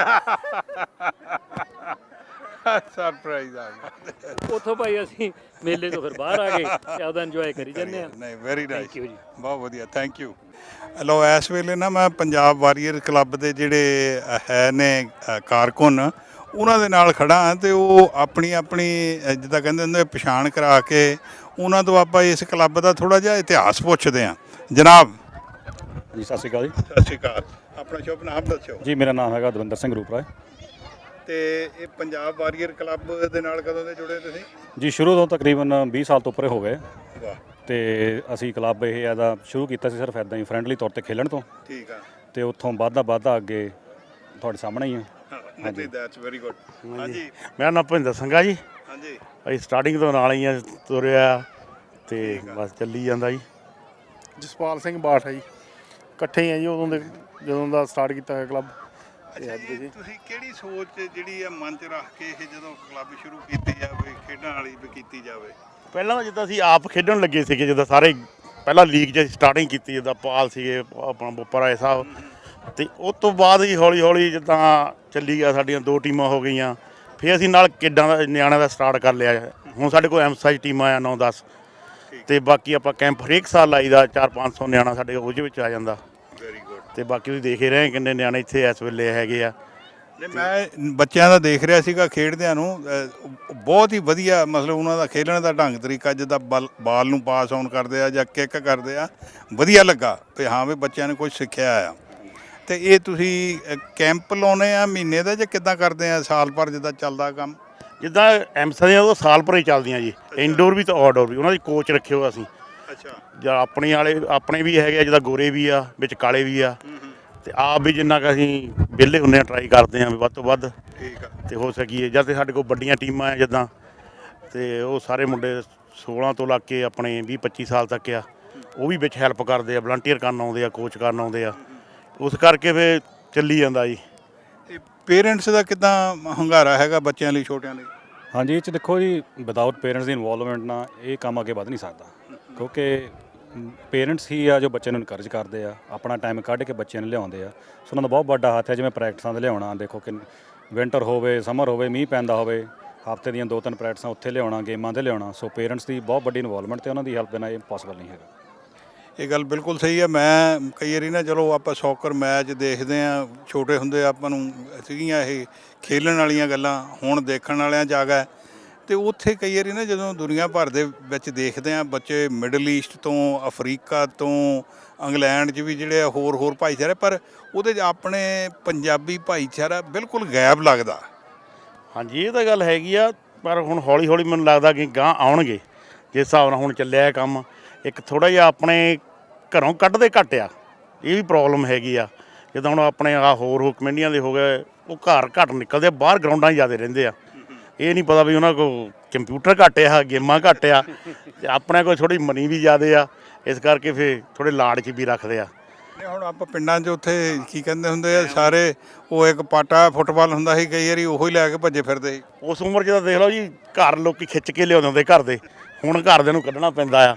ਸਰਪ੍ਰਾਈਜ਼ ਆ ਗਿਆ। ਉੱਥੋਂ ਭਾਈ ਅਸੀਂ ਮੇਲੇ ਤੋਂ ਫਿਰ ਬਾਹਰ ਆ ਗਏ ਤੇ ਆਪਦਾ ਇੰਜੋਏ ਕਰੀ ਜੰਨੇ ਆ। ਨਹੀਂ ਵੈਰੀ ਨਾਈਸ ਥੈਂਕ ਯੂ ਜੀ। ਬਹੁਤ ਵਧੀਆ ਥੈਂਕ ਯੂ ਲੋ ਇਸ ਵੇਲੇ ਨਾ ਮੈਂ ਪੰਜਾਬ ਵਾਰੀਅਰ ਕਲੱਬ ਦੇ ਜਿਹੜੇ ਅ, ਹੈ ਨੇ ਅ, ਕਾਰਕੁਨ ਉਹਨਾਂ ਦੇ ਨਾਲ ਖੜਾ ਹਾਂ ਤੇ ਉਹ ਆਪਣੀ ਆਪਣੀ ਅ, ਜਿੱਦਾਂ ਕਹਿੰਦੇ ਹੁੰਦੇ ਆ, ਪਛਾਣ ਕਰਾ ਕੇ ਉਹਨਾਂ ਤੋਂ ਆਪਾਂ ਇਸ ਕਲੱਬ ਦਾ ਥੋੜਾ ਜਿਹਾ ਇਤਿਹਾਸ ਪੁੱਛਦੇ ਹਾਂ। ਜਨਾਬ। ਜੀ ਸਤਿ ਸ਼੍ਰੀ ਅਕਾਲ ਜੀ। ਸਤਿ ਸ਼੍ਰੀ ਅਕਾਲ। ਆਪਣਾ ਸ਼ੁਭ ਨਾਮ ਦੱਸਿਓ। ਜੀ ਮੇਰਾ ਨਾਮ ਹੈਗਾ ਦਵਿੰਦਰ ਸਿੰਘ ਰੂਪਰਾਏ। ਤੇ ਇਹ ਪੰਜਾਬ ਵਾਰੀਅਰ ਕਲੱਬ ਦੇ ਨਾਲ ਕਦੋਂ ਦੇ ਜੁੜੇ ਤੁਸੀਂ? ਜੀ ਸ਼ੁਰੂ ਤੋਂ ਤਕਰੀਬਨ 20 ਸਾਲ ਤੋਂ ਉੱਪਰ ਹੋ ਗਏ। ਵਾਹ। ਤੇ ਅਸੀਂ ਕਲੱਬ ਇਹ ਇਹਦਾ ਸ਼ੁਰੂ ਕੀਤਾ ਸੀ ਸਿਰਫ ਇਦਾਂ ਹੀ ਫਰੈਂਡਲੀ ਤੌਰ ਤੇ ਖੇਲਣ ਤੋਂ। ਠੀਕ ਆ। ਤੇ ਉੱਥੋਂ ਵੱਧਦਾ ਵੱਧਦਾ ਅੱਗੇ ਤੁਹਾਡੇ ਸਾਹਮਣੇ ਹੀ ਆ। ਨਹੀਂ ਦੈਟਸ ਵੈਰੀ ਗੁੱਡ ਹਾਂਜੀ। ਮੇਰਾ ਨਾਮ ਭਿੰਦਰ ਸਿੰਘ ਆ ਜੀ। ਹਾਂਜੀ। ਅਸੀਂ ਸਟਾਰਟਿੰਗ ਤੋਂ ਨਾਲ ਹੀ ਆ ਤੁਰਿਆ ਤੇ ਬਸ ਚੱਲੀ ਜਾਂਦਾ ਜੀ। ਜਸਪਾਲ ਸਿੰਘ ਬਾਠ ਹੈ ਜੀ। ਇਕੱਠੇ ਹੀ ਆ ਜੀ ਉਦੋਂ ਦੇ ਜਦੋਂ ਦਾ ਸਟਾਰਟ ਕੀਤਾ ਹੋਇਆ ਕਲੱਬ। ਅੱਛਾ ਜੀ ਤੁਸੀਂ ਕਿਹੜੀ ਸੋਚ ਜਿਹੜੀ ਆ ਮਨ 'ਚ ਰੱਖ ਕੇ ਇਹ ਜਦੋਂ ਕਲੱਬ ਸ਼ੁਰੂ ਕੀਤੀ ਜਾਵੇ ਖੇਡਾਂ ਵਾਲੀ ਵੀ ਕੀਤੀ ਜਾਵੇ? ਪਹਿਲਾਂ ਤਾਂ ਜਿੱਦਾਂ ਅਸੀਂ ਆਪ ਖੇਡਣ ਲੱਗੇ ਸੀਗੇ ਜਿੱਦਾਂ ਸਾਰੇ ਪਹਿਲਾਂ ਲੀਗ 'ਚ ਸਟਾਰਟਿੰਗ ਕੀਤੀ ਜਿੱਦਾਂ ਪਾਲ ਸੀਗੇ ਆਪਣਾ ਬੋਪਰ ਆਏ ਸਾਹਿਬ। ਤੇ ਉਸ ਤੋਂ ਬਾਅਦ ਹੀ ਹੌਲੀ ਹੌਲੀ ਜਿੱਦਾਂ ਚੱਲੀ ਗਿਆ ਸਾਡੀਆਂ ਦੋ ਟੀਮਾਂ ਹੋ ਗਈਆਂ। ਫਿਰ ਅਸੀਂ ਨਾਲ ਕਿੱਡਾਂ ਦਾ ਨਿਆਣਿਆਂ ਦਾ ਸਟਾਰਟ ਕਰ ਲਿਆ। ਹੁਣ ਸਾਡੇ ਕੋਲ ਐਮਸਾਈਜ਼ ਟੀਮਾਂ ਆ 9-10 ਤੇ ਬਾਕੀ ਆਪਾਂ ਕੈਂਪ ਹਰੇਕ ਸਾਲ ਲਾਈਦਾ 4-500 ਨਿਆਣਾ ਸਾਡੇ ਉਹਦੇ ਵਿੱਚ ਆ ਜਾਂਦਾ। ਵੈਰੀ ਤੇ ਬਾਕੀ ਤੁਸੀਂ ਦੇਖ ਹੀ ਰਹੇ ਕਿੰਨੇ ਨਿਆਣੇ ਇੱਥੇ ਇਸ ਵੇਲੇ ਹੈਗੇ ਆ। ਨਹੀਂ ਮੈਂ ਬੱਚਿਆਂ ਦਾ ਦੇਖ ਰਿਹਾ ਸੀਗਾ ਖੇਡਦਿਆਂ ਨੂੰ ਅਹ, ਬਹੁਤ ਹੀ ਵਧੀਆ ਮਤਲਬ ਉਹਨਾਂ ਦਾ ਖੇਡਣ ਦਾ ਢੰਗ ਤਰੀਕਾ ਜਿੱਦਾਂ ਬਲ- ਬਾਲ ਨੂੰ ਪਾਸ ਆਨ ਕਰਦੇ ਆ ਜਾਂ ਕਿੱਕ ਕਰਦੇ ਆ ਵਧੀਆ ਲੱਗਾ ਵੀ ਹਾਂ ਵੀ ਬੱਚਿਆਂ ਨੇ ਕੁਝ ਸਿੱਖਿਆ ਆ। ਤੇ ਇਹ ਤੁਸੀਂ ਕੈਂਪ ਲਾਉਨੇ ਆ ਮਹੀਨੇ ਦਾ ਜਾਂ ਕਿੱਦਾਂ ਕਰਦੇ ਆ ਸਾਲ ਭਰ ਜਿੱਦਾਂ ਚੱਲਦਾ ਕੰਮ? ਜਿੱਦਾਂ ਐਮਸਾਂ ਦੀਆਂ ਉਹ ਸਾਲ ਭਰ ਹੀ ਚੱਲਦੀਆਂ ਜੀ। ਇਨਡੋਰ ਵੀ ਤੇ ਆਊਟਡੋਰ ਵੀ ਉਹਨਾਂ ਦੀ ਕੋਚ ਰੱਖੇ ਹੋ ਅਸੀਂ। ਜਾਂ ਆਪਣੇ ਵਾਲੇ ਆਪਣੇ ਵੀ ਹੈਗੇ ਆ ਜਿੱਦਾਂ ਗੋਰੇ ਵੀ ਆ ਵਿੱਚ ਕਾਲੇ ਵੀ ਆ। ਤੇ ਆਪ ਵੀ ਜਿੰਨਾ ਕੁ ਅਸੀਂ ਵਿਹਲੇ ਹੁੰਨੇ ਆ ਟਰਾਈ ਕਰਦੇ ਆ ਵੀ ਵੱਧ ਤੋਂ ਵੱਧ। ਠੀਕ ਆ। ਤੇ ਹੋ ਸਕੀਏ ਜਾਂ ਤੇ ਸਾਡੇ ਕੋਲ ਵੱਡੀਆਂ ਟੀਮਾਂ ਆ ਜਿੱਦਾਂ। ਤੇ ਉਹ ਸਾਰੇ ਮੁੰਡੇ 16 ਤੋਂ ਲੱਗ ਕੇ ਆਪਣੇ 20 25 ਸਾਲ ਤੱਕ ਆ। ਉਹ ਵੀ ਵਿੱਚ ਹੈਲਪ ਕਰਦੇ ਆ ਵਲੰਟੀਅਰ ਕਰਨ ਆਉਂਦੇ ਆ ਕੋਚ ਕਰਨ ਆਉਂਦੇ ਆ। ਉਸ ਕਰਕੇ ਫੇ ਚੱਲੀ ਜਾਂਦਾ ਜੀ। ਤੇ ਪੇਰੈਂਟਸ ਦਾ ਕਿਦਾਂ ਹੰਗਾਰਾ ਹੈਗਾ ਬੱਚਿਆਂ ਲਈ ਛੋਟਿਆਂ ਲਈ? ਹਾਂਜੀ ਇਹ ਚ ਦੇਖੋ ਜੀ ਵਿਦਆਊਟ ਪੇਰੈਂਟਸ ਦੀ ਇਨਵੋਲਵਮੈਂਟ ਨਾਲ ਇਹ ਕੰਮ ਅੱਗੇ ਵਧ ਨਹੀਂ ਸਕਦਾ। ਕਿਉਂਕਿ ਪੇਰੈਂਟਸ ਹੀ ਆ ਜੋ ਬੱਚੇ ਨੂੰ ਇਨਕਰੇਜ ਕਰਦੇ ਆ, ਆਪਣਾ ਟਾਈਮ ਕੱਢ ਕੇ ਬੱਚਿਆਂ ਨੂੰ ਲਿਆਉਂਦੇ ਆ। ਸੋ ਉਹਨਾਂ ਦਾ ਬਹੁਤ ਵੱਡਾ ਹੱਥ ਹੈ ਜਿਵੇਂ ਪ੍ਰੈਕਟਿਸਾਂ ਦੇ ਲਿਆਉਣਾ, ਦੇਖੋ ਕਿ ਵਿੰਟਰ ਹੋਵੇ ਸਮਰ ਹੋਵੇ, ਮੀਂਹ ਪੈਂਦਾ ਹੋਵੇ, ਹਫ਼ਤੇ ਦੀਆਂ ਦੋ ਤਿੰਨ ਪ੍ਰੈਕਟਿਸਾਂ ਉੱਥੇ ਲਿਆਉਣਾ, ਗੇਮਾਂ ਦੇ ਲਿਆਉਣਾ। ਸੋ ਪੇਰੈਂਟਸ ਦੀ ਬਹੁਤ ਵੱਡੀ ਇਨਵੋਲਵਮੈਂਟ ਤੇ ਉਹਨਾਂ ਦੀ ਹੈਲਪ ਬਿਨਾਂ ਇਹ ਪੋਸੀਬਲ ਨਹੀਂ ਹੈਗਾ। ਇਹ ਗੱਲ ਬਿਲਕੁਲ ਸਹੀ ਹੈ। ਮੈਂ ਕਈ ਵਾਰੀ ਨਾ, ਚਲੋ ਆਪਾਂ ਸੌਕਰ ਮੈਚ ਦੇਖਦੇ ਆ ਛੋਟੇ ਹੁੰਦੇ ਆਪਾਂ ਨੂੰ ਸੀਗੀਆਂ ਇਹ ਖੇਲਣ ਵਾਲੀਆਂ ਗੱਲਾਂ, ਹੁਣ ਦੇਖਣ ਵਾਲਿਆਂ ਜਾਗਾ ਤੇ ਉੱਥੇ ਕਈ ਵਾਰੀ ਨਾ ਜਦੋਂ ਦੁਨੀਆ ਭਰ ਦੇ ਵਿੱਚ ਦੇਖਦੇ ਆ ਬੱਚੇ ਮਿਡਲ ਈਸਟ ਤੋਂ ਅਫਰੀਕਾ ਤੋਂ ਇੰਗਲੈਂਡ 'ਚ ਵੀ ਜਿਹੜੇ ਆ ਹੋਰ ਹੋਰ ਭਾਈਚਾਰੇ ਪਰ ਉਹਦੇ 'ਚ ਆਪਣੇ ਪੰਜਾਬੀ ਭਾਈਚਾਰਾ ਬਿਲਕੁਲ ਗਾਇਬ ਲੱਗਦਾ। ਹਾਂਜੀ ਇਹ ਤਾਂ ਗੱਲ ਹੈਗੀ ਆ ਪਰ ਹੁਣ ਹੌਲੀ ਹੌਲੀ ਮੈਨੂੰ ਲੱਗਦਾ ਕਿ ਗਾਂ ਆਉਣਗੇ। ਜਿਸ ਹਿਸਾਬ ਨਾਲ ਹੁਣ ਚੱਲਿਆ ਇਹ ਕੰਮ ਇੱਕ ਥੋੜਾ ਜਿਹਾ ਆਪਣੇ ਘਰੋਂ ਕੱਢਦੇ ਘੱਟ ਆ। ਇਹ ਵੀ ਪ੍ਰੋਬਲਮ ਹੈਗੀ ਆ। ਜਿੱਦਾਂ ਹੁਣ ਆਪਣੇ ਆ ਹੋਰ ਹੋ ਕਮੇਡੀਆਂ ਦੇ ਹੋ ਗਏ ਉਹ ਘਰ ਘੱਟ ਨਿਕਲਦੇ ਆ, ਬਾਹਰ ਗਰਾਊਂਡਾਂ 'ਚ ਜ਼ਿਆਦਾ ਰਹਿੰਦੇ ਆ। ਇਹ ਨਹੀਂ ਪਤਾ ਵੀ ਉਹਨਾਂ ਕੋਲ ਕੰਪਿਊਟਰ ਘੱਟ ਆ ਗੇਮਾਂ ਘੱਟ ਆ ਤੇ ਆਪਣੇ ਕੋਲ ਥੋੜੀ ਮਨੀ ਵੀ ਜ਼ਿਆਦਾ ਆ ਇਸ ਕਰਕੇ ਫੇ ਥੋੜੇ ਲਾੜ 'ਚ ਵੀ ਰੱਖਦੇ ਆ। ਨਹੀਂ ਹੁਣ ਆਪਾਂ ਪਿੰਡਾਂ 'ਚ ਉੱਥੇ ਕੀ ਕਹਿੰਦੇ ਹੁੰਦੇ ਆ ਸਾਰੇ ਉਹ ਇੱਕ ਪਾਟਾ ਫੁੱਟਬਾਲ ਹੁੰਦਾ ਸੀ ਕਈ ਵਾਰੀ ਉਹੀ ਲੈ ਕੇ ਭੱਜੇ ਫਿਰਦੇ ਸੀ। ਉਸ ਉਮਰ 'ਚ ਤਾਂ ਦੇਖ ਲਓ ਜੀ ਘਰ ਲੋਕੀ ਖਿੱਚ ਕੇ ਲਿਆਉਂਦੇ ਹੁੰਦੇ ਘਰ ਦੇ ਹੁਣ ਘਰਦਿਆਂ ਨੂੰ ਕੱਢਣਾ ਪੈਂਦਾ ਆ।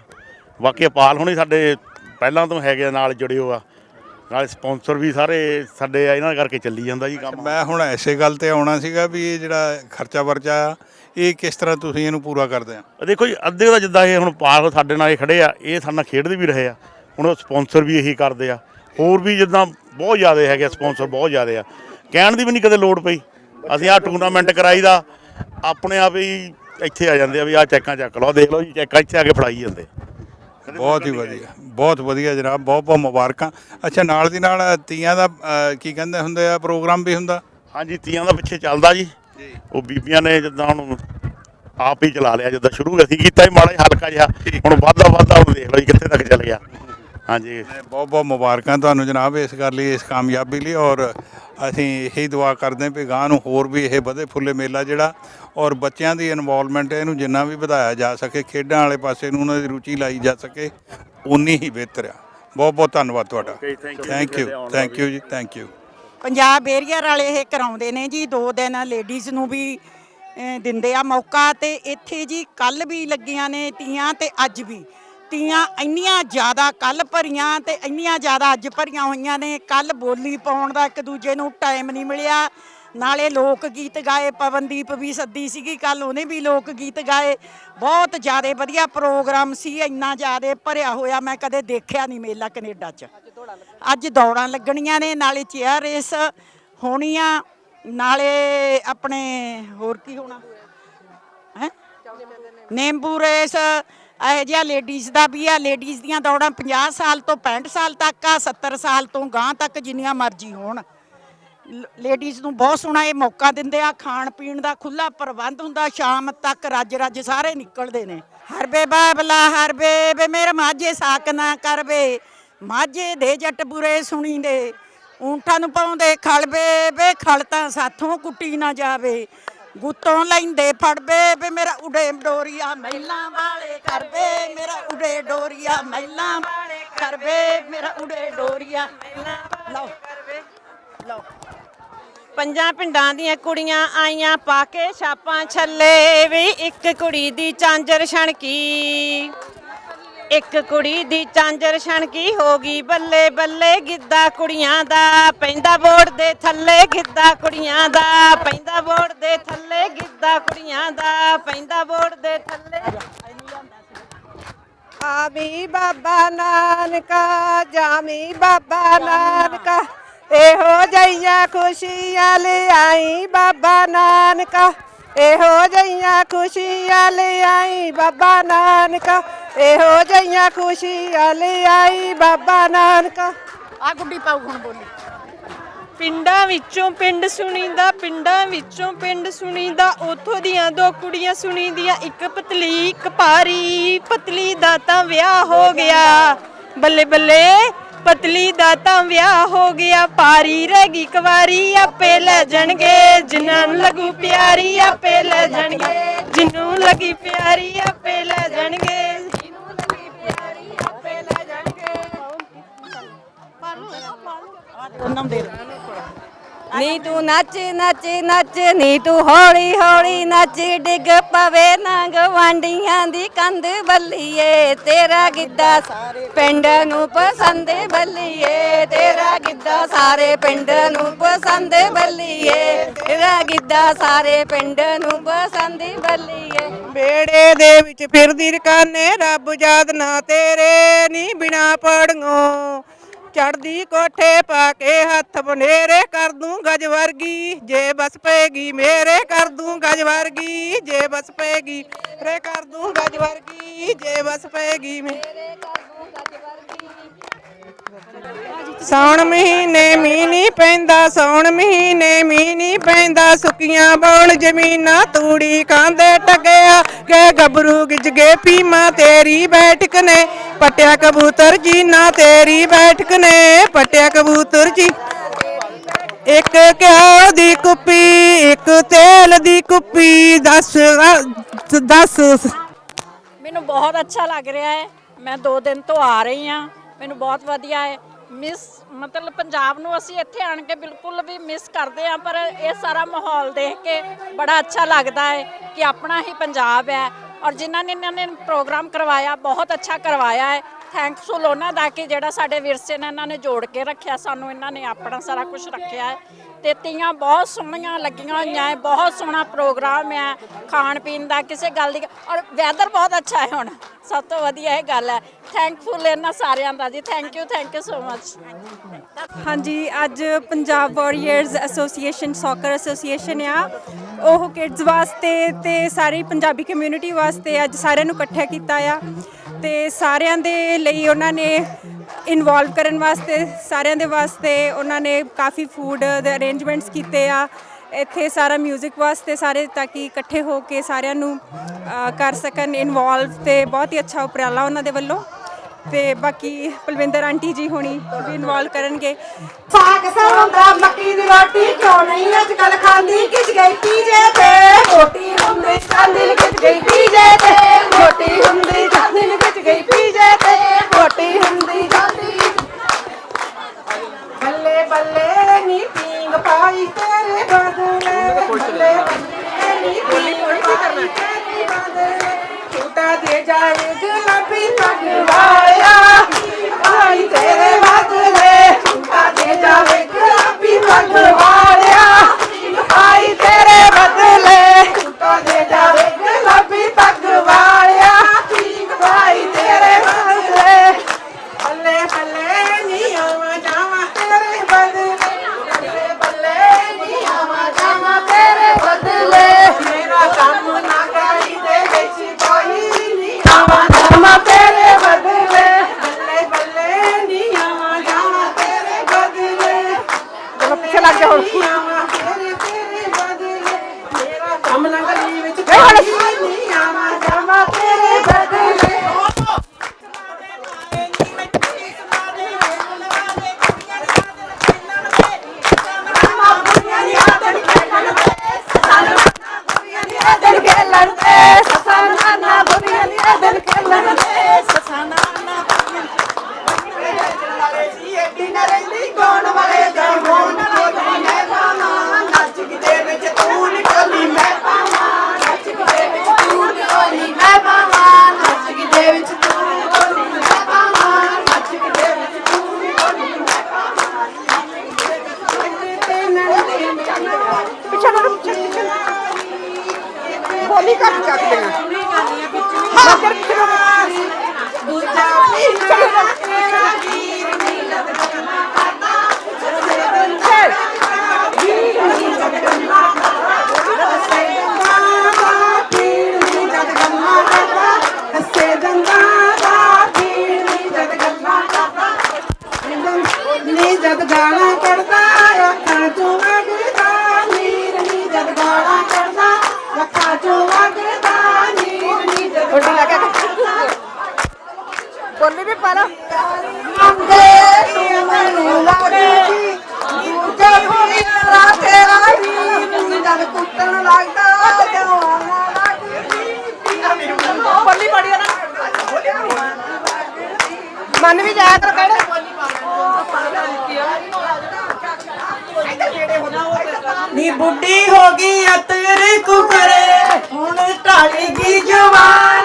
ਬਾਕੀ ਅਪਾਲ ਹੁਣੀ ਸਾਡੇ ਪਹਿਲਾਂ ਤੋਂ ਹੈਗੇ ਆ, ਨਾਲ ਜੁੜੇ ਹੋ ਆ। ਨਾਲ ਸਪਾਂਸਰ ਵੀ ਸਾਰੇ ਸਾਡੇ ਆ ਇਹਨਾਂ ਕਰਕੇ ਚੱਲੀ ਜਾਂਦਾ ਜੀ ਕੰਮ। ਮੈਂ ਹੁਣ ਐਸੇ ਗੱਲ ਤੇ ਆਉਣਾ ਸੀਗਾ ਵੀ ਇਹ ਜਿਹੜਾ ਖਰਚਾ ਵਰਚਾ ਆ ਇਹ ਕਿਸ ਤਰ੍ਹਾਂ ਤੁਸੀਂ ਇਹਨੂੰ ਪੂਰਾ ਕਰਦੇ ਆ? ਦੇਖੋ ਜੀ ਅੱਧੇ ਦਾ ਜਿੱਦਾਂ ਇਹ ਹੁਣ ਪਾਲ ਸਾਡੇ ਨਾਲ ਇਹ ਖੜੇ ਆ ਇਹ ਸਾਡੇ ਨਾਲ ਖੇਡਦੇ ਵੀ ਰਹੇ ਆ। ਹੁਣ ਉਹ ਸਪਾਂਸਰ ਵੀ ਇਹੀ ਕਰਦੇ ਆ। ਹੋਰ ਵੀ ਜਿੱਦਾਂ ਬਹੁਤ ਜ਼ਿਆਦਾ ਹੈਗੇ ਸਪਾਂਸਰ ਬਹੁਤ ਜ਼ਿਆਦਾ ਆ। ਕਹਿਣ ਦੀ ਵੀ ਨਹੀਂ ਕਦੇ ਲੋੜ ਪਈ। ਅਸੀਂ ਆ ਟੂਰਨਾਮੈਂਟ ਕਰਾਈਦਾ ਆਪਣੇ ਆਪ ਹੀ ਇੱਥੇ ਆ ਜਾਂਦੇ ਆ ਵੀ ਆ ਚੈੱਕਾਂ ਚੱਕ ਲਓ ਦੇਖ ਲਓ ਜੀ ਚੈੱਕਾਂ ਇੱਥੇ ਆ ਕੇ ਫੜਾਈ ਜਾਂਦੇ ਬਹੁਤ ਹੀ ਵਧੀਆ। ਬਹੁਤ ਵਧੀਆ ਜਨਾਬ ਬਹੁਤ ਬਹੁਤ ਮੁਬਾਰਕਾਂ। ਅੱਛਾ ਨਾਲ ਦੀ ਨਾਲ ਤੀਆਂ ਦਾ ਕੀ ਕਹਿੰਦੇ ਹੁੰਦੇ ਆ ਪ੍ਰੋਗਰਾਮ ਵੀ ਹੁੰਦਾ? ਹਾਂਜੀ ਤੀਆਂ ਦਾ ਪਿੱਛੇ ਚੱਲਦਾ ਜੀ। ਉਹ ਬੀਬੀਆਂ ਨੇ ਜਿੱਦਾਂ ਹੁਣ ਆਪ ਹੀ ਚਲਾ ਲਿਆ ਜਿੱਦਾਂ ਸ਼ੁਰੂ ਅਸੀਂ ਕੀਤਾ ਹੀ ਮਾੜਾ ਜਿਹਾ ਹਲਕਾ ਜਿਹਾ। ਹੁਣ ਵੱਧਦਾ ਵੱਧਦਾ ਹੁਣ ਦੇਖ ਲਓ ਜੀ ਕਿੱਥੇ ਤੱਕ ਚੱਲ ਗਿਆ। ਹਾਂਜੀ। ਬਹੁਤ ਬਹੁਤ ਮੁਬਾਰਕਾਂ ਤੁਹਾਨੂੰ ਜਨਾਬ ਇਸ ਗੱਲ ਲਈ ਇਸ ਕਾਮਯਾਬੀ ਲਈ ਔਰ ਅਸੀਂ ਇਹੀ ਦੁਆ ਕਰਦੇ ਹਾਂ ਵੀ ਗਾਂ ਨੂੰ ਹੋਰ ਵੀ ਇਹ ਵਧੇ ਫੁੱਲੇ ਮੇਲਾ ਜਿਹੜਾ ਔਰ ਬੱਚਿਆਂ ਦੀ ਇਨਵੋਲਵਮੈਂਟ ਇਹਨੂੰ ਜਿੰਨਾ ਵੀ ਵਧਾਇਆ ਜਾ ਸਕੇ ਖੇਡਾਂ ਵਾਲੇ ਪਾਸੇ ਨੂੰ ਉਹਨਾਂ ਦੀ ਰੁਚੀ ਲਾਈ ਜਾ ਸਕੇ ਉਨੀ ਹੀ ਬਿਹਤਰ ਆ। ਬਹੁਤ ਬਹੁਤ ਧੰਨਵਾਦ ਤੁਹਾਡਾ। Thank you thank you ji thank you Punjab area ਵਾਲੇ ਇਹ ਕਰਾਉਂਦੇ ਨੇ ਜੀ ਦੋ ਦਿਨ ਲੇਡੀਜ਼ ਨੂੰ ਵੀ ਦਿੰਦੇ ਆ ਮੌਕਾ ਤੇ ਇੱਥੇ ਜੀ ਕੱਲ ਵੀ ਲੱਗੀਆਂ ਨੇ ਤੀਆਂ ਤੇ ਅੱਜ ਵੀ। ਤੀਆਂ ਇੰਨੀਆਂ ਜ਼ਿਆਦਾ ਕੱਲ ਭਰੀਆਂ ਤੇ ਇੰਨੀਆਂ ਜ਼ਿਆਦਾ ਅੱਜ ਭਰੀਆਂ ਹੋਈਆਂ ਨੇ। ਕੱਲ ਬੋਲੀ ਪਾਉਣ ਦਾ ਇੱਕ ਦੂਜੇ ਨੂੰ ਟਾਈਮ ਨਹੀਂ ਮਿਲਿਆ। ਨਾਲੇ ਲੋਕ ਗੀਤ ਗਾਏ, ਪਵਨਦੀਪ ਵੀ ਸੱਦੀ ਸੀਗੀ ਕੱਲ, ਉਹਨੇ ਵੀ ਲੋਕ ਗੀਤ ਗਾਏ। ਬਹੁਤ ਜ਼ਿਆਦਾ ਵਧੀਆ ਪ੍ਰੋਗਰਾਮ ਸੀ, ਇੰਨਾ ਜ਼ਿਆਦਾ ਭਰਿਆ ਹੋਇਆ ਮੈਂ ਕਦੇ ਦੇਖਿਆ ਨਹੀਂ ਮੇਲਾ ਕੈਨੇਡਾ 'ਚ। ਅੱਜ ਦੌੜਾਂ ਲੱਗਣੀਆਂ ਨੇ, ਨਾਲੇ ਚੇਅਰ ਰੇਸ ਹੋਣੀਆਂ, ਨਾਲੇ ਆਪਣੇ ਹੋਰ ਕੀ ਹੋਣਾ? ਹੈ? ਨਿੰਬੂ ਰੇਸ ਇਹੋ ਜਿਹਾ ਲੇਡੀਜ਼ ਦਾ ਵੀ ਆ ਲੇਡੀਜ਼ ਦੀਆਂ ਦੌੜਾਂ 50 ਸਾਲ ਤੋਂ 65 ਸਾਲ ਤੱਕ ਆ 70 ਸਾਲ ਤੋਂ ਗਾਂ ਤੱਕ ਜਿੰਨੀਆਂ ਮਰਜ਼ੀ ਹੋਣ। ਲੇਡੀਜ਼ ਨੂੰ ਬਹੁਤ ਸੋਹਣਾ ਇਹ ਮੌਕਾ ਦਿੰਦੇ ਆ, ਖਾਣ ਪੀਣ ਦਾ ਖੁੱਲਾ ਪ੍ਰਬੰਧ ਹੁੰਦਾ, ਸ਼ਾਮ ਤੱਕ ਰੱਜ ਰੱਜ ਸਾਰੇ ਨਿਕਲਦੇ ਨੇ। ਹਰਬੇ ਬਾਬਲਾ ਹਰਬੇ ਬੇ ਮੇਰੇ ਮਾਝੇ ਸਾਕ ਨਾ ਕਰਵੇ ਮਾਝੇ ਦੇ ਜੱਟ ਬੁਰੇ ਸੁਣੀ ਦੇ ਊਂਠਾਂ ਨੂੰ ਪਾਉਂਦੇ ਖਲਬੇ ਬੇ ਖਲ ਤਾਂ ਸਾਥੋਂ ਕੁੱਟੀ ਨਾ ਜਾਵੇ। ਗੁੱਤੋਂ ਲੈਂਦੇ ਫੜਬੇ ਵੇ ਮੇਰਾ ਉਡੇ ਡੋਰੀਆ ਮਹਿਲਾਂ ਵਾਲੇ ਕਰਵੇ ਮੇਰਾ ਉਡੇ ਡੋਰੀਆ ਮਹਿਲਾਂ ਵਾਲੇ ਕਰਵੇ ਮੇਰਾ ਉਡੇ ਡੋਰੀਆ ਲਓ। ਲਓ। ਪੰਜਾਂ ਪਿੰਡਾਂ ਦੀਆਂ ਕੁੜੀਆਂ ਆਈਆਂ ਪਾ ਕੇ ਛਾਪਾਂ ਛੱਲੇ ਵੀ ਇੱਕ ਕੁੜੀ ਦੀ ਚਾਂਜਰ ਛਣਕੀ। ਇੱਕ ਕੁੜੀ ਦੀ ਚਾਂਜਰ ਛਣਕੀ ਹੋ ਗਈ? ਬੱਲੇ ਬੱਲੇ ਗਿੱਧਾ ਕੁੜੀਆਂ ਦਾ, ਪੈਂਦਾ ਬੋੜ ਦੇ ਥੱਲੇ ਗਿੱਧਾ ਕੁੜੀਆਂ ਦਾ, ਪੈਂਦਾ ਬੋੜ ਦੇ ਥੱਲੇ ਗਿੱਧਾ ਕੁੜੀਆਂ ਦਾ, ਪੈਂਦਾ ਬੋਰਡ ਦੇ ਥੱਲੇ। ਆਮੀ ਬਾਬਾ ਨਾਨਕਾ ਜਾਮੀ ਬਾਬਾ ਨਾਨਕਾ, ਇਹੋ ਜਈਆਂ ਖੁਸ਼ੀਆਂ ਲਿਆਈ ਬਾਬਾ ਨਾਨਕਾ। ਇਹੋ ਜਈਆਂ ਖੁਸ਼ੀਆਂ ਲਿਆਈ ਬਾਬਾ ਨਾਨਕਾ। ਇਹੋ ਜਈਆਂ ਖੁਸ਼ੀਆਂ ਲਿਆਈ ਬਾਬਾ ਨਾਨਕਾ। ਆ ਗੁੱਡੀ ਪਾਉ ਹੁਣ ਬੋਲੀ। ਪਿੰਡਾਂ ਵਿੱਚੋਂ ਪਿੰਡ ਸੁਣੀਦਾ, ਪਿੰਡਾਂ ਵਿੱਚੋਂ ਪਿੰਡ ਸੁਣੀਦਾ। ਉਥੋਂ ਦੀਆਂ ਦੋ ਕੁੜੀਆਂ ਸੁਣੀਦੀਆਂ, ਇੱਕ ਪਤਲੀ, ਇੱਕ ਭਾਰੀ। ਪਤਲੀ ਦਾ ਤਾਂ ਵਿਆਹ ਹੋ ਗਿਆ। ਬੱਲੇ ਬੱਲੇ ਪਤਲੀ ਦਾ ਤਾਂ ਵਿਆਹ ਹੋ ਗਿਆ ਭਾਰੀ ਰਹਿ ਗਈ ਕੁਵਾਰੀ ਆਪੇ ਲੈ ਜਾਣਗੇ। ਜਿਨ੍ਹਾਂ ਨੂੰ ਲੱਗੂ ਪਿਆਰੀ ਆਪੇ ਲੈ ਜਾਣਗੇ। ਜਿੰਨੂੰ ਲੱਗੀ ਪਿਆਰੀ ਆਪੇ ਲੈ ਜਾਣਗੇ। ਉਹਨਾਂ ਦੇ ਨੀ ਤੂੰ ਨੱਚ ਨੱਚ ਨੱਚ, ਨੀ ਤੂੰ ਹੌਲੀ ਹੌਲੀ ਨੱਚ, ਡਿੱਗ ਪਵੇ ਨਾ ਗਵਾਂਡੀਆਂ ਦੀ ਕੰਧ ਬੱਲੀਏ। ਤੇਰਾ ਗਿੱਧਾ ਸਾਰੇ ਪਿੰਡ ਨੂੰ ਪਸੰਦ ਬੱਲੀਏ। ਤੇਰਾ ਗਿੱਧਾ ਸਾਰੇ ਪਿੰਡ ਨੂੰ ਪਸੰਦ ਬੱਲੀਏ। ਤੇਰਾ ਗਿੱਧਾ ਸਾਰੇ ਪਿੰਡ ਨੂੰ ਪਸੰਦ ਬੱਲੀਏ। ਬੇੜੇ ਦੇ ਵਿੱਚ ਫਿਰਦੀ ਰਕਾਨੇ, ਰੱਬ ਯਾਦ ਨਾ ਤੇਰੇ ਨੀ ਬਿਨਾ ਪੜੀਓ ਚੜਦੀ ਕੋਠੇ ਪਾ ਕੇ ਹੱਥ ਬਨੇਰੇ ਕਰ ਦੂੰ ਗਜ ਵਰਗੀ। ਜੇ ਬਸ ਪਏਗੀ ਮੇਰੇ ਕਰ ਦੂੰ ਗਜ ਵਰਗੀ। ਜੇ ਬਸ ਪਏਗੀ ਰੇ ਕਰ ਦੂੰ ਗਜ ਵਰਗੀ। ਜੇ ਬਸ ਪਏਗੀ ਮੇਰੇ ਸੌਣ ਮਹੀਨੇ ਮੀਂਹ ਨਹੀਂ ਪੈਂਦਾ ਸੌਣ ਮਹੀਨੇ ਮੀਂਹ ਨਹੀਂ ਪੈਂਦਾ, ਸੁੱਕੀਆਂ ਬੌਣ ਜ਼ਮੀਨਾਂ ਤੂੜੀ ਖਾਂਦੇ ਟਗਿਆ ਕੇ ਗੱਭਰੂ ਗਿਜ ਗਏ ਪੀਮਾ ਤੇਰੀ ਬੈਠਕ ਨੇ ਪਟਿਆ ਕਬੂਤਰ ਜੀ ਨਾ ਤੇਰੀ ਬੈਠਕ ਨੇ ਪਟਿਆ ਕਬੂਤਰ ਜੀ। ਇੱਕ ਘਿਓ ਦੀ ਕੁੱਪੀ, ਇੱਕ ਤੇਲ ਦੀ ਕੁੱਪੀ 10 10 ਮੈਨੂੰ ਬਹੁਤ ਅੱਛਾ ਲੱਗ ਰਿਹਾ ਹੈ, ਮੈਂ 2 ਦਿਨ ਤੋਂ ਆ ਰਹੀ ਹਾਂ। ਮੈਨੂੰ ਬਹੁਤ ਵਧੀਆ ਹੈ। ਮਿਸ ਮਤਲਬ ਪੰਜਾਬ ਨੂੰ ਅਸੀਂ ਇੱਥੇ ਆਣ ਕੇ ਬਿਲਕੁਲ ਵੀ ਮਿਸ ਕਰਦੇ ਹਾਂ, ਪਰ ਇਹ ਸਾਰਾ ਮਾਹੌਲ ਦੇਖ ਕੇ ਬੜਾ ਅੱਛਾ ਲੱਗਦਾ ਹੈ ਕਿ ਆਪਣਾ ਹੀ ਪੰਜਾਬ ਹੈ ਔਰ ਜਿਨ੍ਹਾਂ ਨੇ ਇਹਨਾਂ ਨੇ ਪ੍ਰੋਗਰਾਮ ਕਰਵਾਇਆ, ਬਹੁਤ ਅੱਛਾ ਕਰਵਾਇਆ ਹੈ। ਥੈਂਕਫੁਲ ਉਹਨਾਂ ਦਾ ਕਿ ਜਿਹੜਾ ਸਾਡੇ ਵਿਰਸੇ ਨਾਲ ਇਹਨਾਂ ਨੇ ਜੋੜ ਕੇ ਰੱਖਿਆ, ਸਾਨੂੰ ਇਹਨਾਂ ਨੇ ਆਪਣਾ ਸਾਰਾ ਕੁਝ ਰੱਖਿਆ ਹੈ। ਤੇ ਤੀਆਂ ਬਹੁਤ ਸੋਹਣੀਆਂ ਲੱਗੀਆਂ ਹੋਈਆਂ ਹੈ, ਬਹੁਤ ਸੋਹਣਾ ਪ੍ਰੋਗਰਾਮ ਹੈ ਖਾਣ ਪੀਣ ਦਾ, ਕਿਸੇ ਗੱਲ ਦੀ ਔਰ ਵੈਦਰ ਬਹੁਤ ਅੱਛਾ ਹੈ ਹੁਣ। ਸਭ ਤੋਂ ਵਧੀਆ ਇਹ ਗੱਲ ਹੈ। ਥੈਂਕਫੁਲ ਇਹਨਾਂ ਸਾਰਿਆਂ ਦਾ ਜੀ। Thank you thank you so much ਹਾਂਜੀ, ਅੱਜ Punjab warriors association soccer association ਆ। ਉਹ ਕਿਡਜ਼ ਵਾਸਤੇ ਤੇ ਸਾਰੀ ਪੰਜਾਬੀ ਕਮਿਊਨਿਟੀ ਵਾਸਤੇ ਅੱਜ ਸਾਰਿਆਂ ਨੂੰ ਇਕੱਠਾ ਕੀਤਾ ਆ। ਤੇ ਸਾਰਿਆਂ ਦੇ ਲਈ ਉਹਨਾਂ ਨੇ ਇਨਵੋਲਵ ਕਰਨ ਵਾਸਤੇ, ਸਾਰਿਆਂ ਦੇ ਵਾਸਤੇ ਉਹਨਾਂ ਨੇ ਕਾਫੀ ਫੂਡ ਦੇ ਅਰੇਂਜਮੈਂਟਸ ਕੀਤੇ ਆ। ਇੱਥੇ ਸਾਰਾ 뮤직 ਵਾਸਤੇ ਸਾਰੇ ਤਾਂ ਕਿ ਇਕੱਠੇ ਹੋ ਕੇ ਸਾਰਿਆਂ ਨੂੰ ਅ, ਕਰ ਸਕਣ ਇਨਵੋਲਵ ਤੇ ਬਹੁਤ ਹੀ ਅੱਛਾ ਉਪਰਾਲਾ ਉਹਨਾਂ ਦੇ ਵੱਲੋਂ। ਤੇ ਬਾਕੀ ਪਲਵਿੰਦਰ ਆਂਟੀ ਜੀ ਹੋਣੀ ਵੀ ਇਨਵੋਲਵ ਕਰਨਗੇ। ਸਾਗ ਸਰੋਂ ਮੱਕੀ ਦੀ ਰੋਟੀ ਕਿਉਂ ਨਹੀਂ? ਅੱਜ ਕੱਲ ਖਾਂਦੀ ਕਿਸ ਗਈ ਪੀਜੇ ਤੇ। ਰੋਟੀ ਹੁੰਦੀ ਚਾਂਦੀ ਕਿਸ ਗਈ ਪੀਜੇ ਤੇ। ਰੋਟੀ ਹੁੰਦੀ ਚਾਂਦੀ ਕਿਸ ਗਈ ਪੀਜੇ ਤੇ। ਰੋਟੀ ਹੁੰਦੀ ਚਾਂਦੀ ਬੱਲੇ ਬੱਲੇ ਨੀ ਪੀਂਗ ਪਾਈ ਤੇਰੇ ਬਦਲੇ ਬੱਲੇ ਬੱਲੇ ਨੀ ਪੀਂਗ ਪਾਈ ਤੇਰੇ ਬਦਲੇ ਛੂਟਾ ਦੇ ਜਾਵੇ ਗੁਲਾਬੀ ਪੱਗ ਵਾਲਿਆ ਪਾਈ ਨੀ ਬੁੱਢੀ ਹੋ ਗਈ ਅਤਰ ਕੁਕਰੇ ਹੁਣ ਢਾਲੀ ਕੀ ਜਵਾਨ।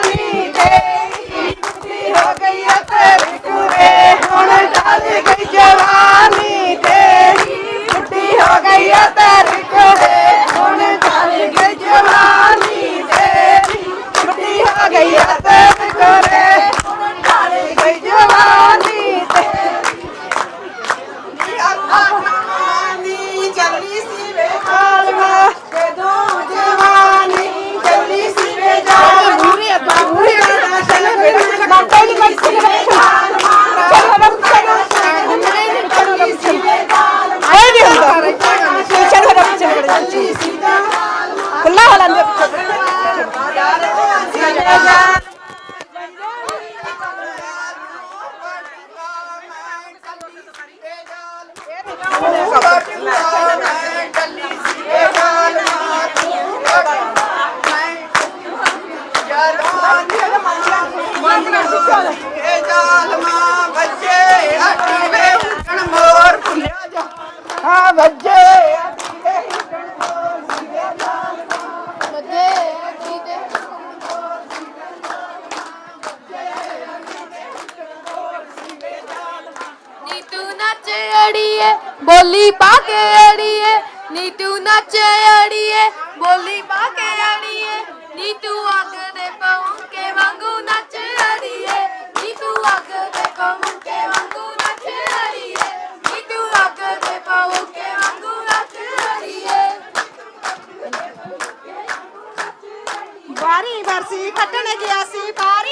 ਅੜੀਏ, ਬੋਲੀ ਪਾ ਕੇ ਅੜੀਏ ਨੀ ਤੂੰ ਨੱਚੇ ਅੜੀਏ, ਬੋਲੀ ਪਾ ਕੇ ਅੜੀਏ ਨੀ ਤੂੰ ਅੱਗ ਦੇ ਪੌਂਕੇ ਵਾਂਗੂ ਨੱਚ ਅੜੀਏ ਨੀ ਤੂੰ ਅੱਗ ਦੇ ਪੌਂਕੇ ਵਾਂਗੂ ਨੱਚ ਅੜੀਏ ਨੀ ਤੂੰ ਅੱਗ ਦੇ ਪੌਂਕੇ ਵਾਂਗੂ ਨੱਚ ਅੜੀਏ। ਬਾਰੀ ਬਰਸੀ ਕੱਟਣ ਗਿਆ ਸੀ ਬਾਰ